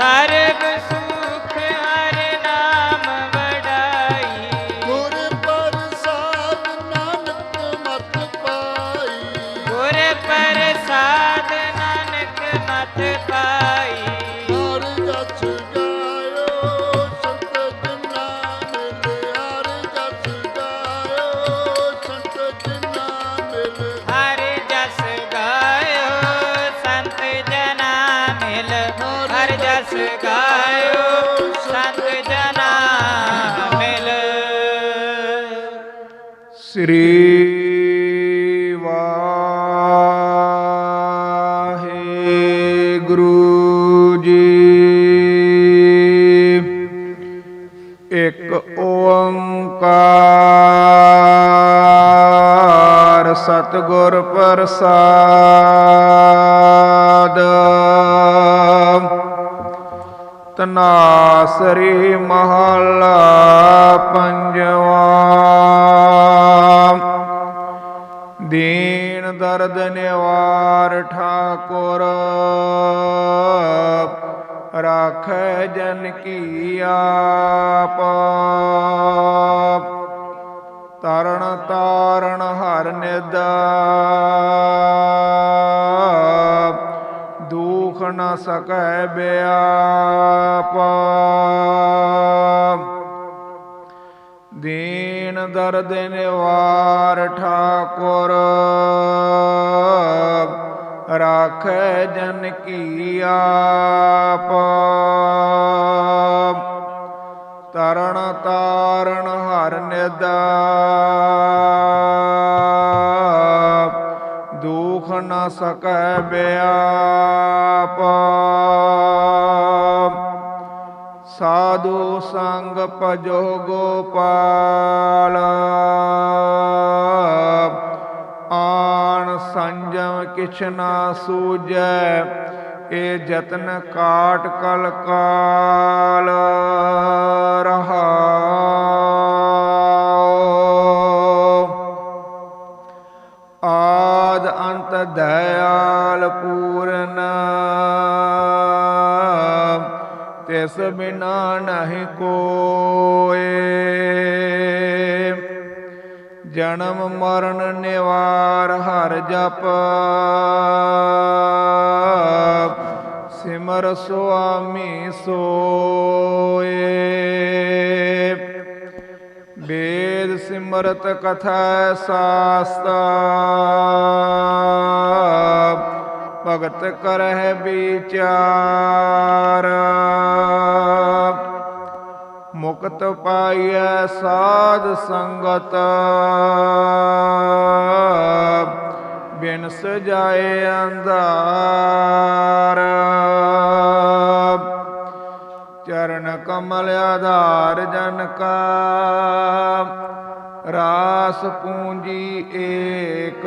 aniversário. ਹਰ ਜਸ ਗਾਇਓ ਸੰਤ ਜਨਾ ਮਿਲ ਸ੍ਰੀ ਵਾਹਿਗੁਰੂ ਜੀ ਇੱਕ ਓੰਕਾਰ ਸਤਿਗੁਰ ਪ੍ਰਸਾਦ ਤਨਾਸਰੀ ਮਹਲਾ ਪੰਜਵਾ ਦੀਨ ਦਰਦ ਨਿਵਾਰ ਠਾਕੁਰ ਰਾਖੈ ਜਨ ਕੀ ਆਪ ਤਰਣ ਤਾਰਣ ਹਰ ਨਿਦ ਨ ਸਕੈ ਬਿਆਪ। ਦੀਨ ਦਰਦ ਨਿਵਾਰ ਠਾਕੁਰ। ਰਾਖੈ ਜਨ ਕੀ ਆਪ। ਤਰਣ ਤਾਰਣ ਹਰ ਨਿਦ। ਸਕੈ ਬਿਆਪ। ਸਾਧੂ ਸੰਗ ਭਜੋ ਗੋਪਾਲ। ਆਣ ਸੰਜਮ ਕਿਛ ਨਾ ਸੂਜੈ ਇਹ ਜਤਨ ਕਾਟ ਕਲ ਕਾਲ ਰਹਾਉ ਤਿਸ ਬਿਨਾ ਨਹੀਂ ਕੋਏ ਜਨਮ, ਮਰਨ, ਨਿਵਾਰ, ਹਰ ਜਪ। ਸਿਮਰ ਸੁਆਮੀ ਸੋਏ। ਵੇਦ ਸਿਮਰਤ ਕਥਾ ਸਾਸਤ। ਭਗਤ ਕਰਹਿ ਵਿਚਾਰ। ਮੁਕਤ ਪਾਈਐ ਸਾਧ ਸੰਗਤ। ਬਿਨ ਸਜਾਏ ਅੰਧਾਰ। ਚਰਨ ਕਮਲ ਆਧਾਰ ਜਨ ਕਾ। ਰਾਸ ਪੂੰਜੀ ਏਕ।